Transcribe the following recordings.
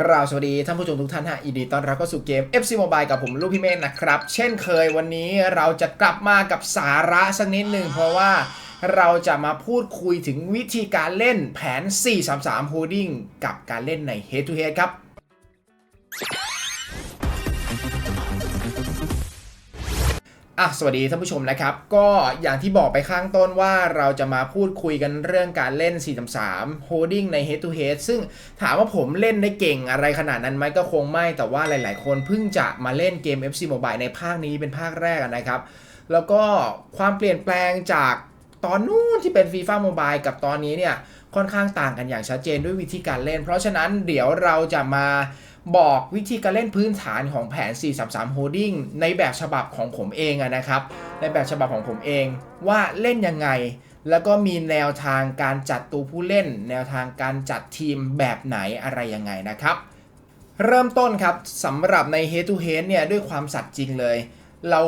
กราบสวัสดีท่านผู้ชมทุกท่านฮะยินดีต้อนรับเข้าสู่เกม FC Mobile กับผมลูกพี่เมฆนะครับ เช่นเคยวันนี้เราจะกลับมากับสาระสักนิดหนึ่งเพราะว่าเราจะมาพูดคุยถึงวิธีการเล่นแผน 433 Holding กับการเล่นใน Head to Head ครับ อะสวัสดีท่านผู้ชมนะครับ ก็อย่างที่บอกไปข้างต้นว่าเราจะมาพูดคุยกันเรื่องการเล่น433 holding ใน head to head ซึ่งถามว่าผมเล่นได้เก่งอะไรขนาดนั้นไหมก็คงไม่ แต่ว่าหลาย ๆ คนเพิ่งจะมาเล่นเกม FC Mobile ในภาคนี้เป็นภาคแรกนะครับ แล้วก็ความเปลี่ยนแปลงจากตอนนู้นที่เป็น FIFA Mobile กับตอนนี้เนี่ยค่อนข้างต่างกันอย่างชัดเจนด้วยวิธีการเล่น เพราะฉะนั้นเดี๋ยวเราจะมา บอกวิธีการเล่นพื้นฐานของแผน 433 Holding ในแบบฉบับของผมเองนะครับ ในแบบฉบับของผมเองว่าเล่นยังไง แล้วก็มีแนวทางการจัดตัวผู้เล่น แนวทางการจัดทีมแบบไหนอะไรยังไงนะครับ เริ่มต้นครับสำหรับใน Head to Head เนี่ยด้วยความสัตย์จริงเลย เรา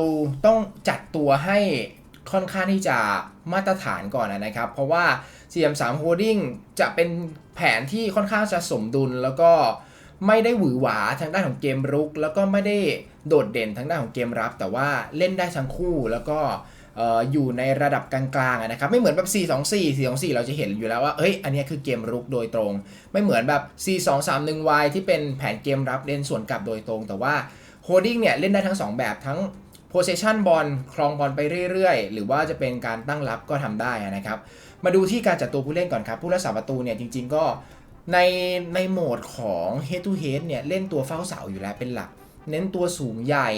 ต้องจัดตัวให้ค่อนข้างที่จะมาตรฐานก่อนนะครับ เพราะว่า CM3 Holding จะเป็นแผนที่ค่อนข้างจะสมดุลแล้วก็ ไม่ได้หวือหวาทางด้านของเกมรุก แล้วก็ไม่ได้โดดเด่นทางด้านของเกมรับ แต่ว่าเล่นได้ทั้งคู่แล้วก็เอ่อยู่ในระดับกลางๆนะครับไม่เหมือนแบบ 424 424 เราจะเห็นอยู่แล้วว่าเฮ้ยอันนี้คือเกมรุกโดยตรง ไม่เหมือนแบบ 4231Y ที่เป็นแผนเกมรับเล่นส่วนกลับโดยตรง แต่ว่า holding เนี่ยเล่นได้ทั้ง 2 แบบทั้ง possession บอลครองบอลไปเรื่อยๆ หรือว่าจะเป็นการตั้งรับก็ทำได้นะครับ มาดูที่การจัดตัวผู้เล่นก่อนครับ ผู้รักษาประตูเนี่ยจริงๆก็ ในในโหมดของ head to head เนี่ย เล่นตัวเฝ้าเสาอยู่แล้วเป็นหลัก เน้นตัวสูงใหญ่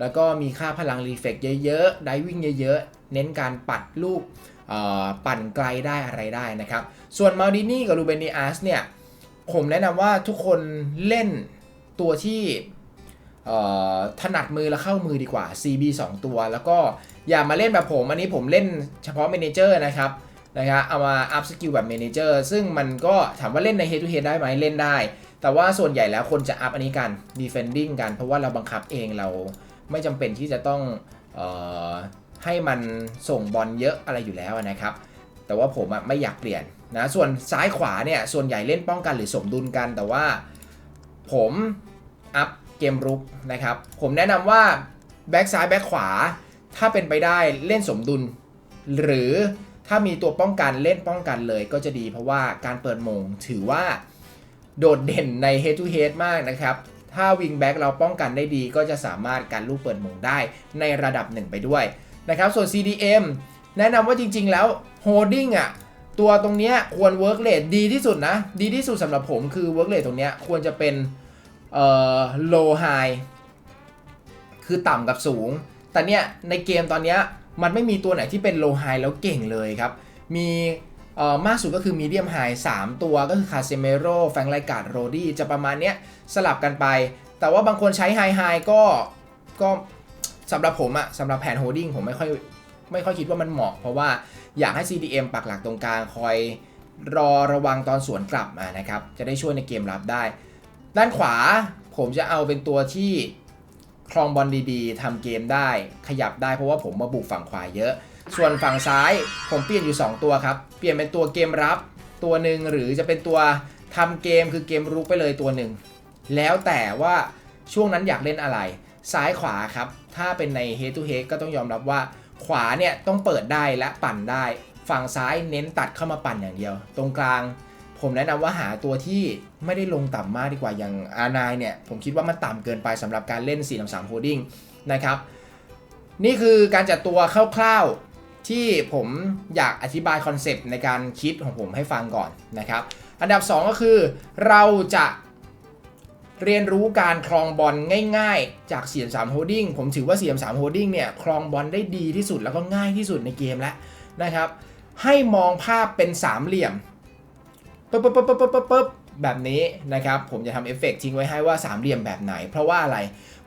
แล้วก็มีค่าพลังรีเฟกเยอะๆ ไดวิ่งเยอะๆ เน้นการปัดลูกปั่นไกลได้อะไรได้นะครับ ส่วนมาดินี่กับลูเบนิอาสเนี่ย ผมแนะนำว่าทุกคนเล่นตัวที่ถนัดมือและเข้ามือดีกว่า CB 2 ตัว แล้วก็อย่ามาเล่นแบบผม อันนี้ผมเล่นเฉพาะเมนเจอร์นะครับ นะครับเอามาอัพสกิลแบบเมนเจอร์ซึ่งมันก็ถามว่าเล่นใน Head to Head ได้ไหมเล่นได้ แต่ว่าส่วนใหญ่แล้วคนจะอัพอันนี้กัน defending กัน เพราะว่าเราบังคับเองเราไม่จำเป็นที่จะต้องออให้มันส่งบอลเยอะอะไรอยู่แล้วนะครับ แต่ว่าผมไม่อยากเปลี่ยนนะส่วนซ้ายขวาเนี่ยส่วนใหญ่เล่นป้องกันหรือสมดุลกันแต่ว่าผมอัพเกมรุกนะครับ ผมแนะนำว่าแบ็กซ้ายแบ็กขวาถ้าเป็นไปได้เล่นสมดุล หรือ ถ้ามีตัวป้องกันเล่นป้องกันเลยก็จะดีเพราะว่าการเปิดมงถือว่าโดดเด่นใน head to head มากนะครับ ถ้าวิงแบ็กเราป้องกันได้ดีก็จะสามารถการลูกเปิดมงได้ในระดับหนึ่งไปด้วยนะครับส่วน CDM แนะนำว่าจริงๆแล้ว holding อะตัวตรงเนี้ยควร work rate ดีที่สุดนะ ดีที่สุดสำหรับผมคือ work rate ตรงเนี้ยควรจะเป็นเอ่อ low high คือต่ำกับสูง แต่เนี้ยในเกมตอนเนี้ย มันไม่มีตัวไหนที่เป็น low high แล้วเก่งเลยครับ มีมากสุดก็คือ medium high 3ตัวก็คือคาเซเมโรแฟงไลกาดโรดี้จะประมาณเนี้ยสลับกันไป แต่ว่าบางคนใช้ high high ก็ก็สำหรับผมอะสำหรับแผน holding ผมไม่ค่อยไม่ค่อยคิดว่ามันเหมาะ เพราะว่าอยากให้ CDM ปักหลักตรงกลางคอยรอระวังตอนสวนกลับมานะครับ จะได้ช่วยในเกมรับได้ ด้านขวาผมจะเอาเป็นตัวที่ ครองบอลดีๆทำเกมได้ขยับได้เพราะว่าผมมาบุกฝั่งขวาเยอะ ส่วนฝั่งซ้ายผมเปลี่ยนอยู่ 2 ตัวครับ เปลี่ยนเป็นตัวเกมรับตัวหนึ่งหรือจะเป็นตัวทำเกมคือเกมรุกไปเลยตัวหนึ่งแล้วแต่ว่าช่วงนั้นอยากเล่นอะไร ซ้ายขวาครับ ถ้าเป็นใน head to head ก็ต้องยอมรับว่าขวาเนี่ยต้องเปิดได้และปั่นได้ ฝั่งซ้ายเน้นตัดเข้ามาปั่นอย่างเดียว ตรงกลาง ผมแนะนำว่าหาตัวที่ไม่ได้ลงต่ำมากดีกว่าอย่างอานายเนี่ย ผมคิดว่ามันต่ำเกินไปสำหรับการเล่น4 3 holding นะครับ นี่คือการจัดตัวคร่าวๆที่ผมอยากอธิบายคอนเซปต์ในการคิดของผมให้ฟังก่อนนะครับ อันดับ 2 ก็คือ เราจะเรียนรู้การครองบอลง่ายๆ จาก4-3 holding ผมถือว่า4-3 holding เนี่ยครองบอลได้ดีที่สุดแล้วก็ง่ายที่สุดในเกมแล้วนะครับ ให้มองภาพเป็นสามเหลี่ยม ปึ๊บปึ๊บปึ๊บปึ๊บปึ๊บปึ๊บแบบนี้นะครับผมจะทำเอฟเฟกต์ทิ้งไว้ให้ว่าสามเหลี่ยมแบบไหน เพราะว่าอะไร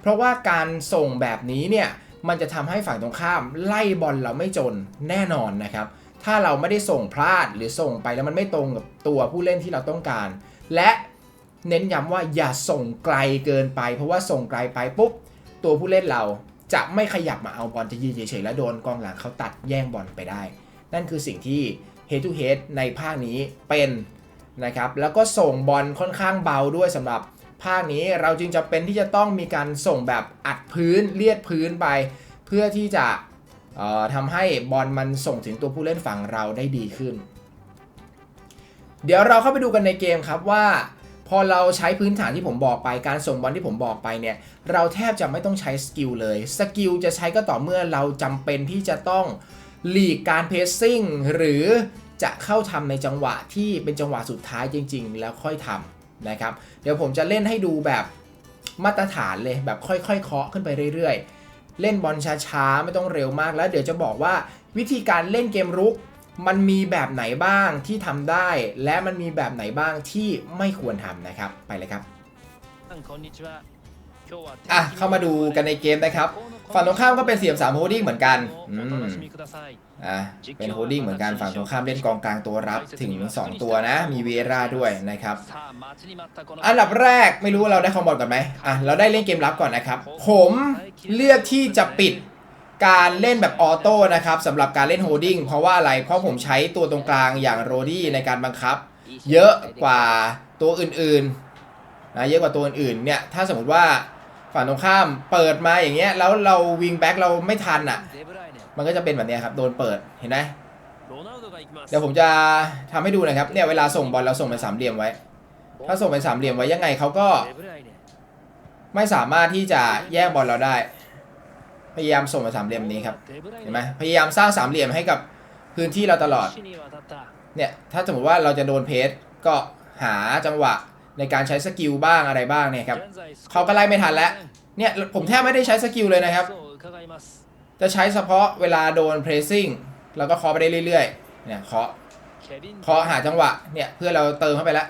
เพราะว่าการส่งแบบนี้เนี่ยมันจะทำให้ฝั่งตรงข้ามไล่บอลเราไม่จนแน่นอนนะครับ ถ้าเราไม่ได้ส่งพลาดหรือส่งไปแล้วมันไม่ตรงกับตัวผู้เล่นที่เราต้องการ และเน้นย้ำว่าอย่าส่งไกลเกินไป เพราะว่าส่งไกลไปปุ๊บตัวผู้เล่นเราจะไม่ขยับมาเอาบอลจะยืนเฉยๆแล้วโดนกองหลังเขาตัดแย่งบอลไปได้ นั่นคือสิ่งที่ head to head ในภาคนี้เป็น นะครับแล้วก็ส่งบอลค่อนข้างเบาด้วยสำหรับภาคนี้เราจึงจะเป็นที่จะต้องมีการส่งแบบอัดพื้นเลียดพื้นไป เพื่อที่จะเอ่อทำให้บอลมันส่งถึงตัวผู้เล่นฝั่งเราได้ดีขึ้น เดี๋ยวเราเข้าไปดูกันในเกมครับว่า พอเราใช้พื้นฐานที่ผมบอกไป การส่งบอลที่ผมบอกไปเนี่ยเราแทบจะไม่ต้องใช้สกิลเลยสกิลจะใช้ก็ต่อเมื่อเราจำเป็นที่จะต้องหลีกการเพสซิ่งหรือ จะเข้าทำในจังหวะที่เป็นจังหวะสุดท้ายจริง ๆ แล้วค่อยทำนะครับ เดี๋ยวผมจะเล่นให้ดูแบบมาตรฐานเลยแบบค่อยๆเคาะขึ้นไปเรื่อยๆ เล่นบอลช้าๆ ไม่ต้องเร็วมากแล้ว เดี๋ยวจะบอกว่าวิธีการเล่นเกมรุก มันมีแบบไหนบ้างที่ทำได้ และมันมีแบบไหนบ้างที่ไม่ควรทำนะครับไปเลยครับอะเข้ามาดูกันในเกมนะครับ ฝั่งตรงข้ามก็เป็นเสียมสามโฮดดิ้งเหมือนกันอืมอะเป็นโฮดดิ้งเหมือนกันฝั่งตรงข้ามเล่นกองกลางตัวรับถึง 2 ตัวนะ มีเวราด้วยนะครับ อันดับแรกไม่รู้ว่าเราได้คอมบอลก่อนไหมอะเราได้เล่นเกมรับก่อนนะครับ ผมเลือกที่จะปิดการเล่นแบบออโต้นะครับสำหรับการเล่นโฮดดิ้งเพราะว่าอะไร เพราะผมใช้ตัวตรงกลางอย่างโรดี้ในการบังคับ เยอะกว่าตัวอื่นๆนะเยอะกว่าตัวอื่นๆเนี่ยถ้าสมมติว่า ฝั่งตรงข้ามเปิดมาอย่างเงี้ยแล้วเราวิงแบ็กเราไม่ทันอะ มันก็จะเป็นแบบนี้ครับโดนเปิดเห็นไหมเดี๋ยวผมจะทำให้ดูนะครับเนี่ยเวลาส่งบอลเราส่งเป็นสามเหลี่ยมไว้ ถ้าส่งเป็นสามเหลี่ยมไว้ยังไงเขาก็ ไม่สามารถที่จะแย่งบอลเราได้ พยายามส่งเป็นสามเหลี่ยมนี้ครับเห็นไหมพยายามสร้างสามเหลี่ยมให้กับพื้นที่เราตลอดเนี่ยถ้าสมมติว่าเราจะโดนเพสก็หาจังหวะ ในการใช้สกิลบ้างอะไรบ้างเนี่ยครับเขาก็ไล่ไม่ทันแล้วเนี่ยผมแทบไม่ได้ใช้สกิลเลยนะครับ จะใช้เฉพาะเวลาโดนเพรสซิ่งแล้วก็เคาะไปได้เรื่อยๆเนี่ยเคาะเคาะหาจังหวะเนี่ยเพื่อเราเติมเข้าไปแล้ว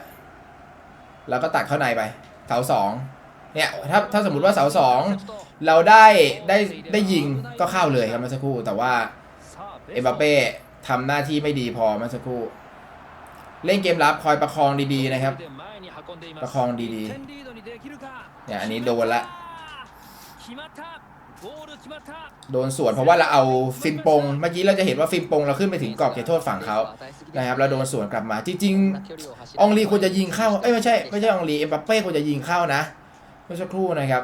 แล้วก็ตัดเข้าในไปเสาสองเนี่ยถ้าถ้าสมมติว่าเสาสองเราได้ได้ได้ยิงก็เข้าเลยครับเมื่อสักครู่ แต่ว่าเอ็มบัปเป้ทำหน้าที่ไม่ดีพอเมื่อสักครู่ เล่นเกมรับคอยประคองดีๆนะครับ ประคองดีๆเนี่ยอันนี้โดนละโดนสวนเพราะว่าเราเอาฟินปงเมื่อกี้เราจะเห็นว่าฟินปงเราขึ้นไปถึงกรอบเขตโทษฝั่งเขานะครับเราโดนสวนกลับมาจริงๆอองลีควรจะยิงเข้าเอ้ยไม่ใช่ไม่ใช่อองลีเอ็มบัปเป้ควรจะยิงเข้านะเมื่อสักครู่นะครับ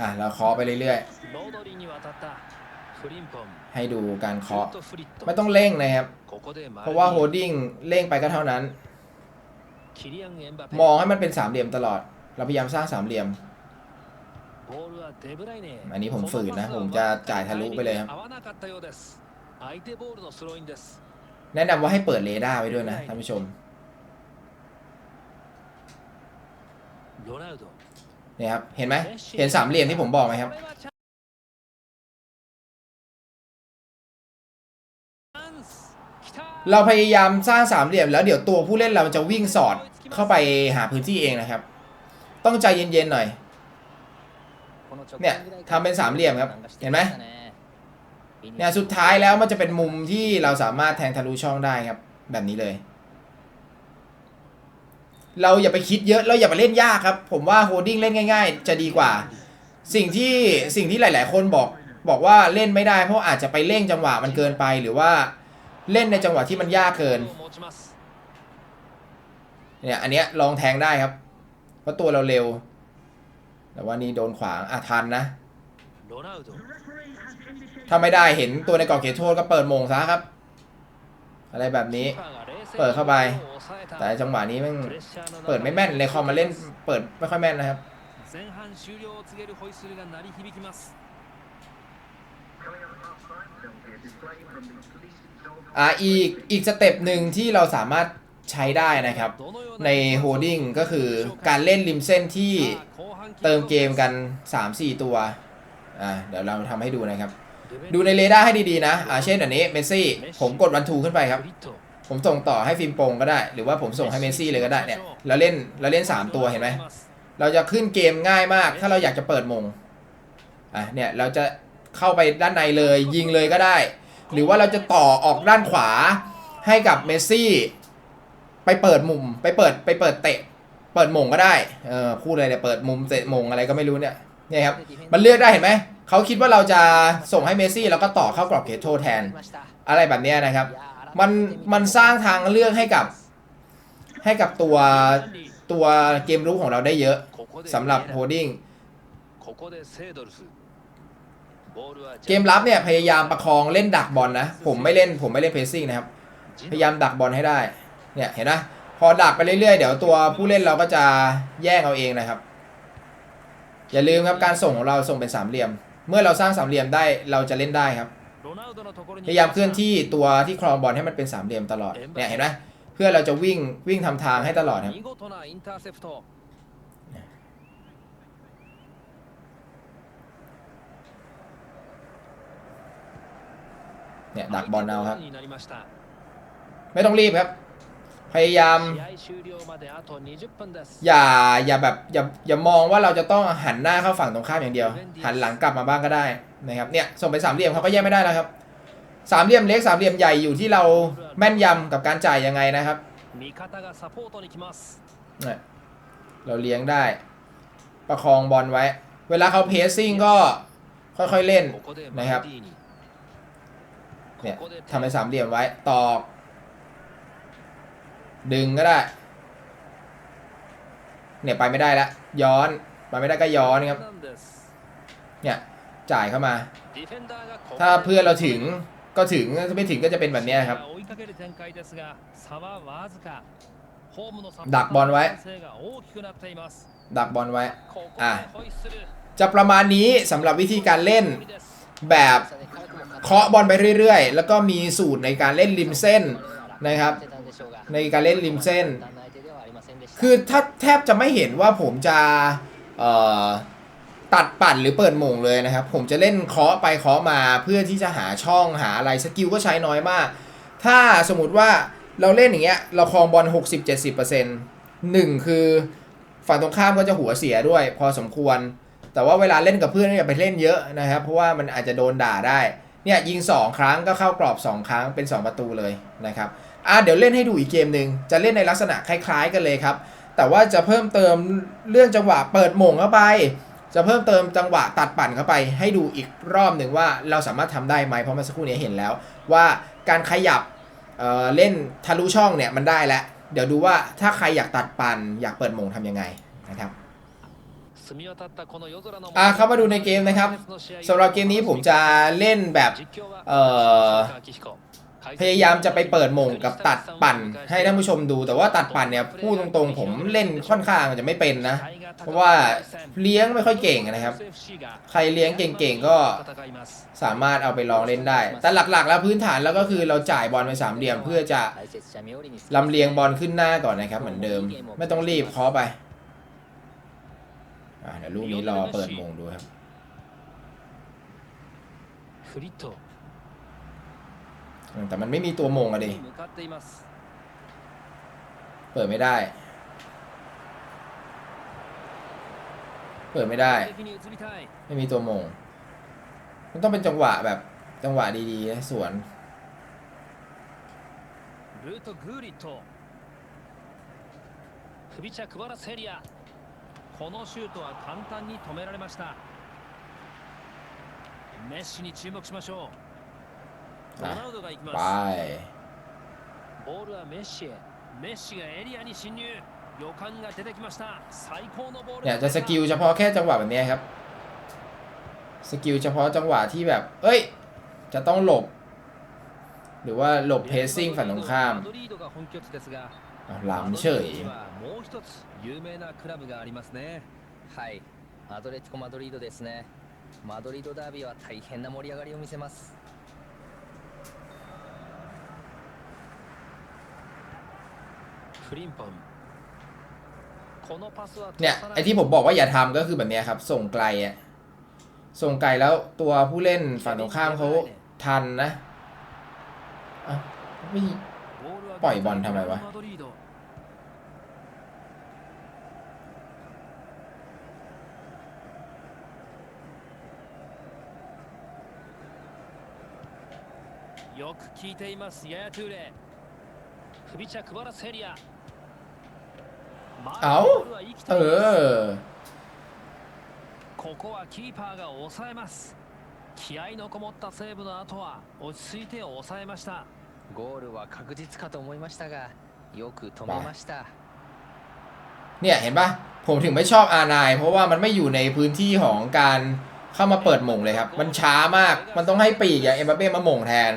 อะเราเคาะไปเรื่อยๆ ให้ดูการเคาะไม่ต้องเร่งนะครับ เพราะว่าโฮดดิ้งเร่งไปก็เท่านั้น มองให้มันเป็นสามเหลี่ยมตลอด เราพยายามสร้างสามเหลี่ยม อันนี้ผมฝืนนะ ผมจะจ่ายทะลุไปเลยครับ แนะนำว่าให้เปิดเรดาร์ไว้ด้วยนะท่านผู้ชมเนี่ยครับ เห็นไหม เห็นสามเหลี่ยมที่ผมบอกไหมครับ เราพยายามสร้างสามเหลี่ยม แล้วเดี๋ยวตัวผู้เล่นเราจะวิ่งสอดเข้าไปหาพื้นที่เองนะครับ ต้องใจเย็นๆหน่อย เนี่ยทำเป็นสามเหลี่ยมครับ เห็นไหมเนี่ยสุดท้ายแล้วมันจะเป็นมุมที่เราสามารถแทงทะลุช่องได้ครับ แบบนี้เลย เราอย่าไปคิดเยอะเราอย่าไปเล่นยากครับ ผมว่าโฮดดิ้งเล่นง่าย ๆ จะดีกว่า สิ่งที่สิ่งที่หลาย ๆ คนบอกบอกว่าเล่นไม่ได้เพราะอาจจะไปเร่งจังหวะมันเกินไปหรือว่า เล่นในจังหวะที่มันยากเกิน เนี่ย อันเนี้ยลองแทงได้ครับ เพราะตัวเราเร็ว แต่ว่านี่โดนขวางอะทันนะ ถ้าไม่ได้เห็นตัวในกรอบเขตโทษก็เปิดโมงซะครับ อะไรแบบนี้ เปิดเข้าไป แต่จังหวะนี้มันเปิดไม่แม่นเลยคอมมาเล่น เปิดไม่ค่อยแม่นนะครับ อ่าอีกอีกสเต็ปหนึ่งที่เราสามารถใช้ได้นะครับ ในโฮดดิ้งก็คือการเล่นริมเส้นที่เติมเกมกัน 3-4 ตัวอ่าเดี๋ยวเราทำให้ดูนะครับ ดูในเรดาร์ให้ดีๆนะอ่าเช่นอันนี้เมสซี่ ผมกดวันทูขึ้นไปครับ ผมส่งต่อให้ฟิล์มโปงก็ได้ หรือว่าผมส่งให้เมสซี่เลยก็ได้เนี่ยเราเล่นเราเล่น 3 ตัวเห็นไหมเราจะขึ้นเกมง่ายมาก ถ้าเราอยากจะเปิดมงอะเนี่ยเราจะเข้าไปด้านในเลยยิงเลยก็ได้ หรือว่าเราจะต่อออกด้านขวาให้กับเมสซี่ ไปเปิดมุม ไปเปิดไปเปิดเตะ เปิดมงก็ได้เออพูดเลยเนี่ยเปิดมุมเตะมงอะไรก็ไม่รู้เนี่ยเนี่ยครับมันเลือกได้เห็นไหมเขาคิดว่าเราจะส่งให้เมสซี่แล้วก็ต่อเข้ากรอบเขตโทษแทน อะไรแบบนี้นะครับ มันมันสร้างทางเลือกให้กับให้กับตัวตัวเกมรุกของเราได้เยอะสำหรับโฮดดิ้ง เกมรับเนี่ยพยายามประคองเล่นดักบอลนะ ผมไม่เล่นผมไม่เล่นเพสซิ่งนะครับ พยายามดักบอลให้ได้ เนี่ยเห็นนะพอดักไปเรื่อยๆ เดี๋ยวตัวผู้เล่นเราก็จะแย่งเอาเองนะครับ อย่าลืมครับการส่งของเราส่งเป็นสามเหลี่ยม เมื่อเราสร้างสามเหลี่ยมได้เราจะเล่นได้ครับ พยายามเคลื่อนที่ตัวที่ครองบอลให้มันเป็นสามเหลี่ยมตลอด เนี่ยเห็นไหมเพื่อเราจะวิ่งวิ่งทำทางให้ตลอดครับ เนี่ยดักบอลเอาครับ ไม่ต้องรีบครับ พยายาม อย่าอย่าแบบอย่าอย่ามองว่าเราจะต้องหันหน้าเข้าฝั่งตรงข้ามอย่างเดียว หันหลังกลับมาบ้างก็ได้นะครับเนี่ยส่งไปสามเหลี่ยมเขาก็แย่ไม่ได้แล้วครับสามเหลี่ยมเล็กสามเหลี่ยมใหญ่อยู่ที่เราแม่นยำกับการจ่ายยังไงนะครับเราเลี้ยงได้ ประคองบอลไว้ เวลาเขาเพสซิ่งก็ค่อยๆเล่นนะครับ เนี่ยทำเป็นสามเหลี่ยมไว้ตอก ดึงก็ได้ เนี่ยไปไม่ได้ละย้อนไปไม่ได้ก็ย้อนครับ เนี่ยจ่ายเข้ามา ถ้าเพื่อนเราถึงก็ถึงถ้าไม่ถึงก็จะเป็นแบบนี้ครับ ดักบอลไว้ ดักบอลไว้ อะ จะประมาณนี้สำหรับวิธีการเล่นแบบ เคาะบอลไปเรื่อยๆ แล้วก็มีสูตรในการเล่นริมเส้นนะครับ ในการเล่นริมเส้น คือถ้าแทบจะไม่เห็นว่าผมจะตัดปั่นหรือเปิดโมงเลยนะครับ ผมจะเล่นเคาะไปเคาะมาเพื่อที่จะหาช่องหาอะไรสกิลก็ใช้น้อยมาก ถ้าสมมติว่าเราเล่นอย่างเงี้ยเราครองบอล60-70%หนึ่งคือฝั่งตรงข้ามก็จะหัวเสียด้วยพอสมควร แต่ว่าเวลาเล่นกับเพื่อนอย่าไปเล่นเยอะนะครับ เพราะว่ามันอาจจะโดนด่าได้ เนี่ยยิง 2 ครั้งก็เข้ากรอบ 2 ครั้งเป็น 2 ประตูเลยนะครับอะเดี๋ยวเล่นให้ดูอีกเกมหนึ่งจะเล่นในลักษณะคล้ายๆ กันเลยครับ แต่ว่าจะเพิ่มเติมเรื่องจังหวะเปิดโมงเข้าไป จะเพิ่มเติมจังหวะตัดปั่นเข้าไป ให้ดูอีกรอบหนึ่งว่าเราสามารถทำได้ไหมเพราะเมื่อสักครู่นี้เห็นแล้ว ว่าการขยับเอ่อเล่นทะลุช่องเนี่ยมันได้แล้ว เดี๋ยวดูว่าถ้าใครอยากตัดปั่นอยากเปิดโมงทำยังไงนะครับ อะเข้ามาดูในเกมนะครับสำหรับเกมนี้ผมจะเล่นแบบเอ่อพยายามจะไปเปิดโมงกับตัดปั่นให้ท่านผู้ชมดู แต่ว่าตัดปั่นเนี่ยพูดตรงๆ ผมเล่นค่อนข้างจะไม่เป็นนะ เพราะว่าเลี้ยงไม่ค่อยเก่งนะครับ ใครเลี้ยงเก่งๆก็สามารถเอาไปลองเล่นได้ แต่หลักๆ แล้วพื้นฐานแล้วก็คือเราจ่ายบอลไปสามเหลี่ยมเพื่อจะลำเลียงบอลขึ้นหน้าก่อนนะครับ เหมือนเดิม ไม่ต้องรีบเคาะไปอ่ะเดี๋ยวลูกนี้รอเปิดโมงดูครับ フリット อืมแต่มันไม่มีตัวโมงอะดิ 向かっています เปิดไม่ได้ เปิดไม่ได้ 攻撃に移りたい ไม่มีตัวโมง มันต้องเป็นจังหวะแบบจังหวะดีๆนะสวน ルート・グーリットクビチャ・クバラスエリア このシュートは簡単に止められましたメッシに注目しましょうロあナウドが行き ไป ますボールはメッシへメッシがエリアに侵入予感が出てきました最高のボール เนี่ยจะสกิลเฉพาะแค่จังหวะแบบเนี้ยครับ สกิลเฉพาะจังหวะที่แบบ เอ้ย จะต้องหลบ หรือว่าหลบเพสซิ่งฝั่งตรงข้าม マドリードが本拠地ですが อ้าวล้ำเฉย マドリードにはもう一つ有名なクラブがありますねはい、アドレティコ・マドリードですね。マドリードダービーは大変な盛り上がりを見せます。フリンポンこのパスは เนี่ยไอที่ผมบอกว่าอย่าทำก็คือแบบเนี้ยครับ ส่งไกลอะส่งไกลแล้วตัวผู้เล่นฝั่งตรงข้ามเขาทันนะอ่ะไม่ ปล่อยบอลทำไมวะ マドリードよく聞いていますヤヤトゥーレクビチャ・クバラスエリア เอ้า ボールは生きてい เอ ます อ ここはキーパーが抑えます気合のこもったセーブの後は落ち着いて抑えました ゴールは確実かと思いましたが、 よく止めました เนี่ยเห็นปะผมถึงไม่ชอบอาร์ไนเพราะว่ามันไม่อยู่ในพื้นที่ของการเข้ามาเปิดหม่งเลยครับ มันช้ามาก มันต้องให้ปีกอย่างเอ็มบัปเป้มาหม่งแทน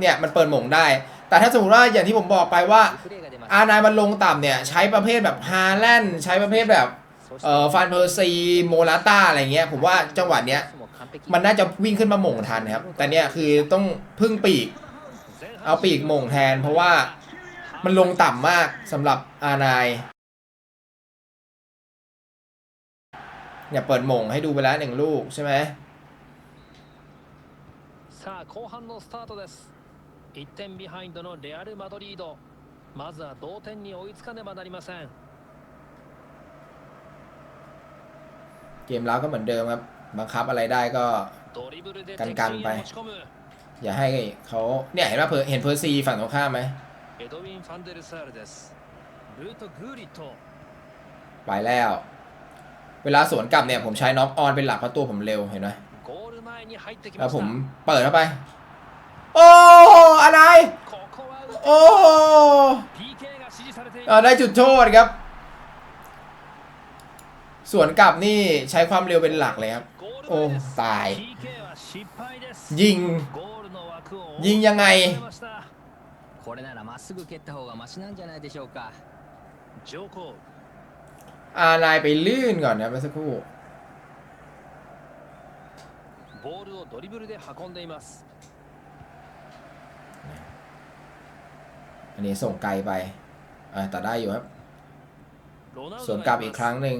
เนี่ยมันเปิดหม่งได้ แต่ถ้าสมมติว่าอย่างที่ผมบอกไปว่า プレーが出まし อา た ร์ไนมันลงต่ำเนี่ยใช้ประเภทแบบฮาแลนด์ใช้ประเภทแบบ そして เอ่อฟานเพอร์ซีโมลาต้าอะไรเงี้ยผมว่าจังหวะเนี้ย も完璧 มันน่าจะวิ่งขึ้นมาหม่งทันครับ แต่เนี่ยคือต้องพึ่งปีก เอาปีกหม่งแทน เพราะว่ามันลงต่ำมากสำหรับอาร์ไนเนี่ยเปิดหม่งให้ดูไปแล้วหนึ่งลูกใช่ไหม さあ後半のスタートです1点ビハインドのレアル・マドリードまずは同点に追いつかねばなりません เกมรับก็เหมือนเดิมครับ บังคับอะไรได้ก็ ドリブルでガン敵ガンไป陣へ持ち込む อย่าให้เขาเนี่ยเห็นว่าเห็นเพอร์ซีฝั่งตรงข้ามไหมไปแล้ว เวลาสวนกลับเนี่ยผมใช้น็อกออนเป็นหลักเพราะตัวผมเร็วเห็นไหมแล้วผมเปิดเข้าไป โอ้อะไร โอ้ได้จุดโทษครับสวนกลับนี่ใช้ความเร็วเป็นหลักเลยครับ โอ้ ตาย ยิง ยิงยังไงอาลายไปลื่นก่อนนะเมื่อสักครู่อันนี้ส่งไกลไปแต่ได้อยู่ครับ ส่วนกลับอีกครั้งหนึ่ง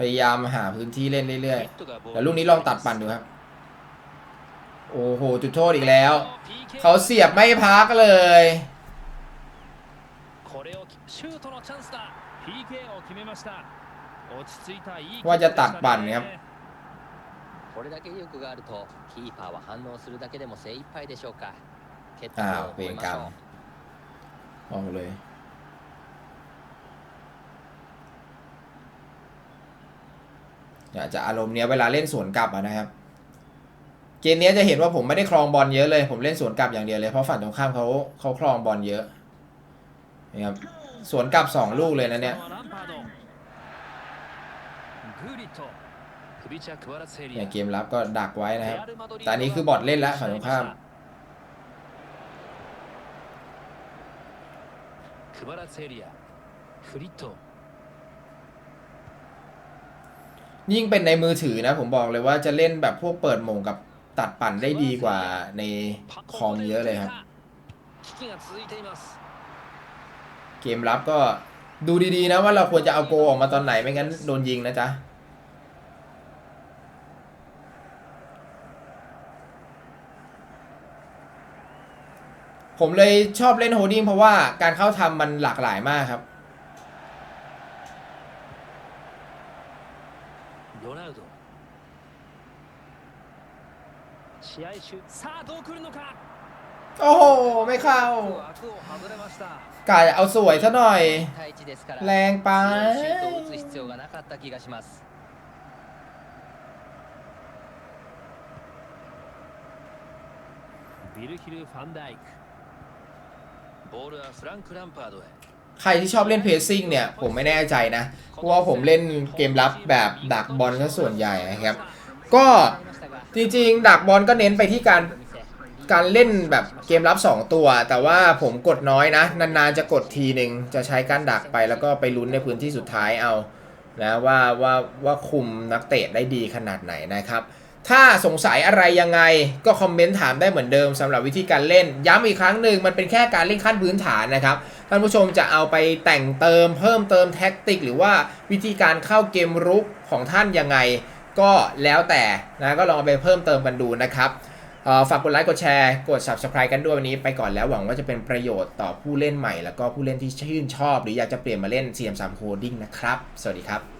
พยายามหาพื้นที่เล่นเรื่อยๆแต่ลูกนี้ลองตัดปั่นดูครับ โอ้โห จุดโทษอีกแล้ว เขาเสียบไม่พักเลยว่าจะตัดปั่นครับこれだけ意欲があるとキーパ。องเลย เนี่ยจะอารมณ์เนี้ยเวลาเล่นสวนกลับนะครับ เกมนี้จะเห็นว่าผมไม่ได้ครองบอลเยอะเลย ผมเล่นสวนกลับอย่างเดียวเลยเพราะฝั่งตรงข้ามเขาเขาครองบอลเยอะนะครับสวนกลับ 2 ลูกเลยนะเนี่ยเนี่ยเกมรับก็ดักไว้นะครับ แต่อันนี้คือบอดเล่นแล้วฝั่งตรงข้ามクバラツエリアフリット ยิ่งเป็นในมือถือนะ ผมบอกเลยว่าจะเล่นแบบพวกเปิดหมงกับตัดปั่นได้ดีกว่าในคอมเยอะเลยครับ เกมรับก็ดูดีๆนะว่าเราควรจะเอาโกออกมาตอนไหนไม่งั้นโดนยิงนะจ๊ะผมเลยชอบเล่นโฮดดิ้งเพราะว่าการเข้าทำมันหลากหลายมากครับ 試合中さあどう来るのか โอ้โห ไม่เข้า 枠を外れました กาจะเอาสวยซะหน่อย 対1ですから แรงไป 強いシュートを打つ必要がなかった気がします ビルヒル・ファンダイクボールはフランク・ランパードへ ใครที่ชอบเล่นเพรสซิ่งเนี่ย ผมไม่แน่ใจนะเพราะว่าผมเล่นเกมรับแบบดักบอลซะส่วนใหญ่นะครับ ก็ จริงๆ ดักบอลก็เน้นไปที่การการเล่นแบบเกมรับ 2 ตัว แต่ว่าผมกดน้อยนะ นานๆจะกดทีหนึ่งจะใช้การดักไปแล้วก็ไปลุ้นในพื้นที่สุดท้ายเอานะว่าว่าว่าคุมนักเตะได้ดีขนาดไหนนะครับ ถ้าสงสัยอะไรยังไงก็คอมเมนต์ถามได้เหมือนเดิมสำหรับวิธีการเล่น ย้ำอีกครั้งหนึ่งมันเป็นแค่การเล่นขั้นพื้นฐานนะครับท่านผู้ชมจะเอาไปแต่งเติมเพิ่มเติมแท็กติก หรือว่าวิธีการเข้าเกมรุกของท่านยังไง ก็แล้วแต่นะก็ลองไปเพิ่มเติมกันดูนะครับฝากกดไลค์กดแชร์กด subscribe กันด้วยวันนี้ไปก่อนแล้วหวังว่าจะเป็นประโยชน์ต่อผู้เล่นใหม่ แล้วก็ผู้เล่นที่ชื่นชอบ หรืออยากจะเปลี่ยนมาเล่น CM3 Coding นะครับ สวัสดีครับ